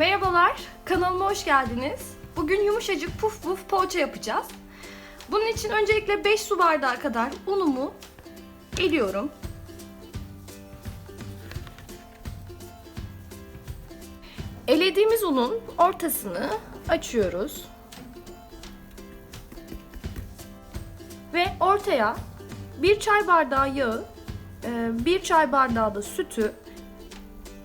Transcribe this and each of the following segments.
Merhabalar, kanalıma hoş geldiniz. Bugün yumuşacık puf puf poğaça yapacağız. Bunun için öncelikle 5 su bardağı kadar unumu eliyorum. Elediğimiz unun ortasını açıyoruz. Ve ortaya bir çay bardağı yağı, e, bir çay bardağı da sütü,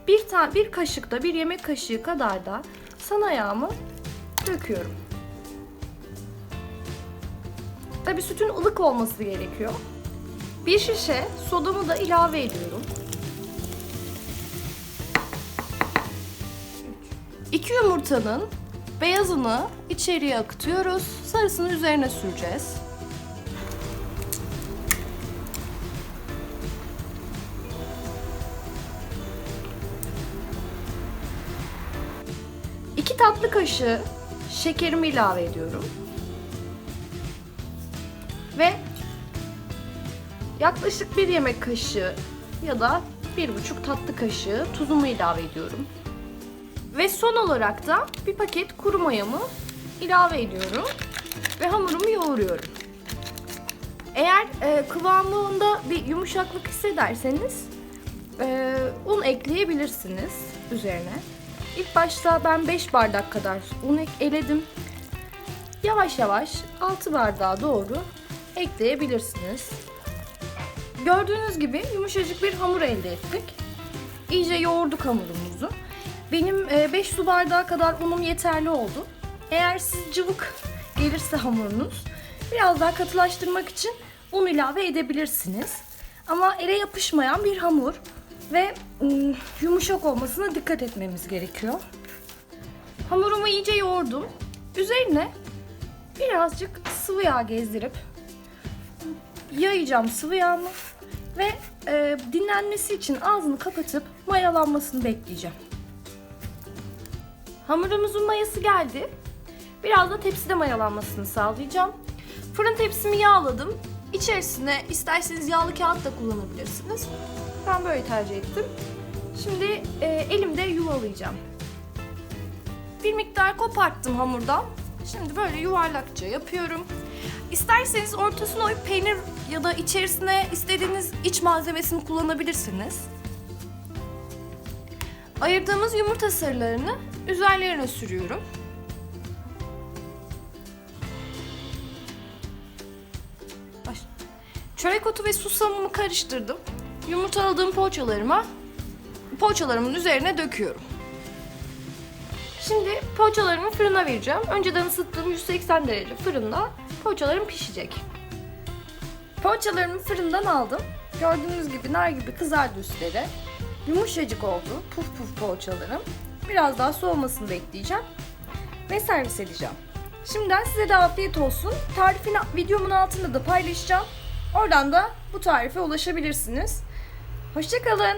bir tane bir kaşık da bir yemek kaşığı kadar da sana yağımı döküyorum. Tabi sütün ılık olması gerekiyor. Bir şişe sodamı da ilave ediyorum. İki yumurtanın beyazını içeriye akıtıyoruz. Sarısını üzerine süreceğiz. İki tatlı kaşığı şekerimi ilave ediyorum. Ve yaklaşık bir yemek kaşığı ya da bir buçuk tatlı kaşığı tuzumu ilave ediyorum. Ve son olarak da bir paket kuru mayamı ilave ediyorum ve hamurumu yoğuruyorum. Eğer e, kıvamında bir yumuşaklık hissederseniz e, un ekleyebilirsiniz üzerine. İlk başta ben 5 bardak kadar un eledim. Yavaş yavaş 6 bardağa doğru ekleyebilirsiniz. Gördüğünüz gibi yumuşacık bir hamur elde ettik. İyice yoğurduk hamurumuzu. Benim 5 su bardağı kadar unum yeterli oldu. Eğer siz cıvık gelirse hamurunuz biraz daha katılaştırmak için un ilave edebilirsiniz. Ama ele yapışmayan bir hamur ve ım, yumuşak olmasına dikkat etmemiz gerekiyor. Hamurumu iyice yoğurdum. Üzerine birazcık sıvı yağ gezdirip yayacağım sıvı yağımı ve e, dinlenmesi için ağzını kapatıp mayalanmasını bekleyeceğim. Hamurumuzun mayası geldi. Biraz da tepside mayalanmasını sağlayacağım. Fırın tepsimi yağladım. İçerisine isterseniz yağlı kağıt da kullanabilirsiniz. Ben böyle tercih ettim. Şimdi e, elimde yuvalayacağım. Bir miktar koparttım hamurdan. Şimdi böyle yuvarlakça yapıyorum. İsterseniz ortasına oyup peynir ya da içerisine istediğiniz iç malzemesini kullanabilirsiniz. Ayırdığımız yumurta sarılarını üzerlerine sürüyorum. Baş. Çörek otu ve susamımı karıştırdım. Yumurtaladığım poğaçalarıma poğaçalarımın üzerine döküyorum. Şimdi poğaçalarımı fırına vereceğim. Önceden ısıttığım 180 derece fırında poğaçalarım pişecek. Poğaçalarımı fırından aldım. Gördüğünüz gibi nar gibi kızardı üstleri. Yumuşacık oldu. Puf puf poğaçalarım. Biraz daha soğumasını bekleyeceğim. Ve servis edeceğim. Şimdiden size de afiyet olsun. Tarifini videomun altında da paylaşacağım. Oradan da bu tarife ulaşabilirsiniz. Hoşçakalın.